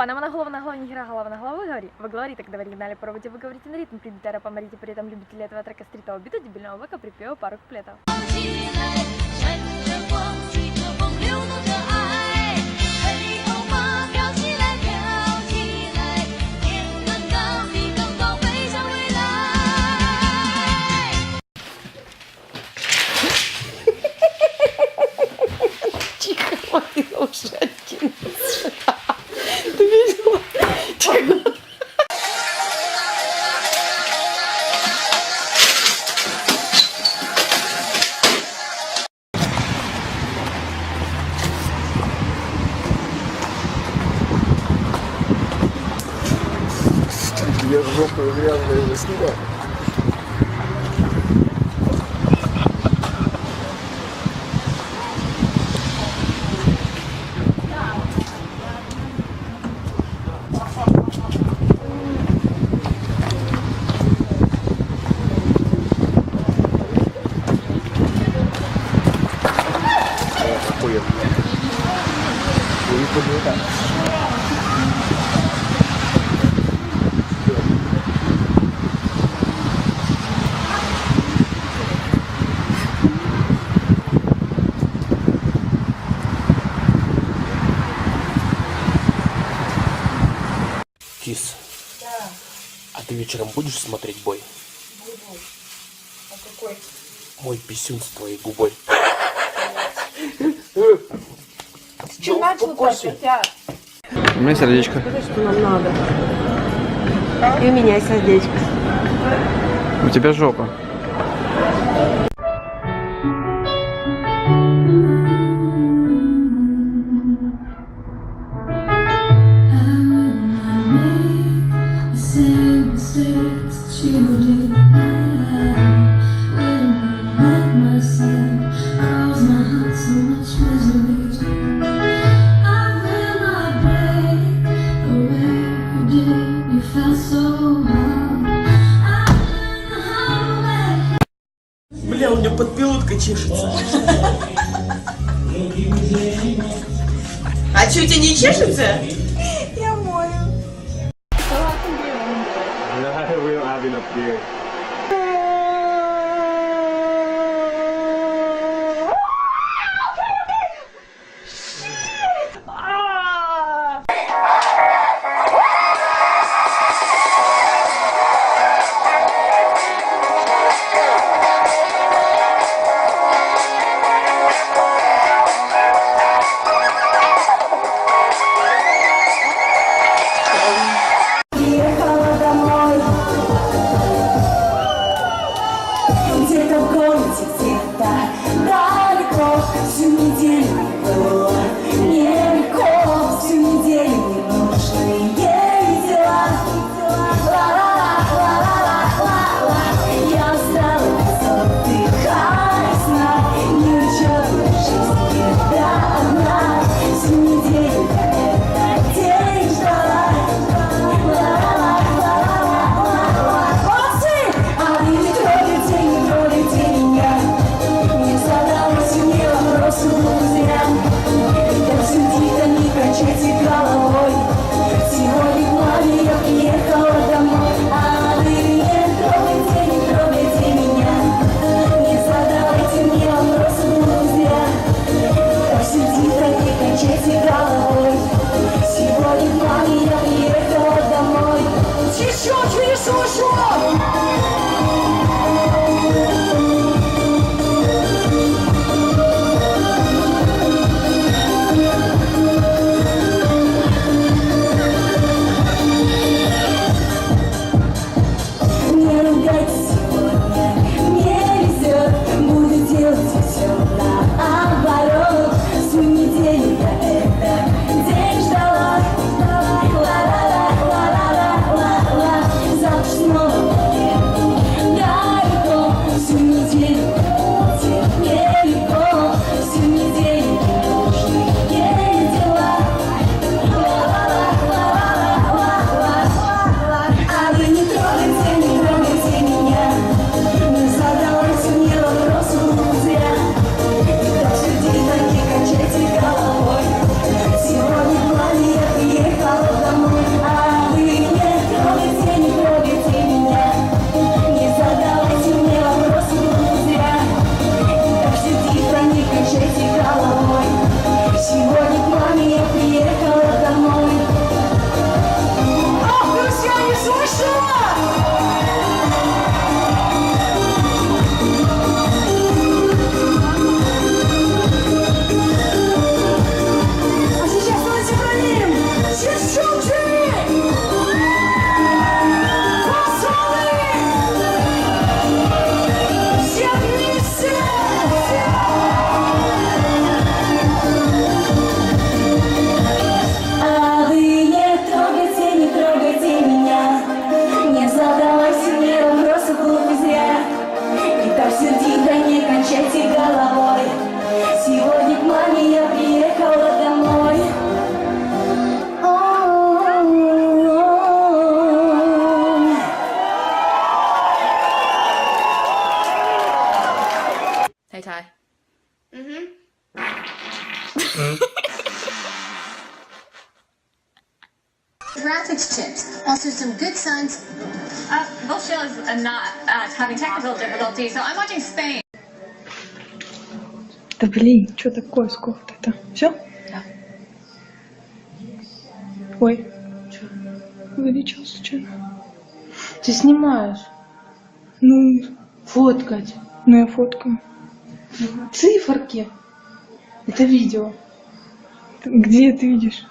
Панама на голову, на голову, не голова, на голову, говори. Вы говорите, когда в оригинале проводе, вы говорите на ритм, прибитера, поморите при этом любители этого трека стрита убита, дебильного века, припева пару куплетов. Тихо, ты уже один. Я жопу грязную не снимаю. Кис. А ты вечером будешь смотреть бой? А какой? Мой писюн с твоей губой. С чего начал котят? У меня сердечко. Скажи, что нам надо. И у меня сердечко. У тебя жопа. Подпилотка чешется. А что, у тебя не чешется? Я мою. Бог всю неделю 说说 Hey Ty. graphics chips. Also some good signs. Uh, Bullshit is uh, not uh, having technical difficulties, so I'm watching Spain. Да блин, что такое, сколько это? Все? Да. Ой. Че? Увеличил случайно. Ты снимаешь? Ну, Фоткать. ну я фоткаю. Циферки. Это видео. Где ты видишь?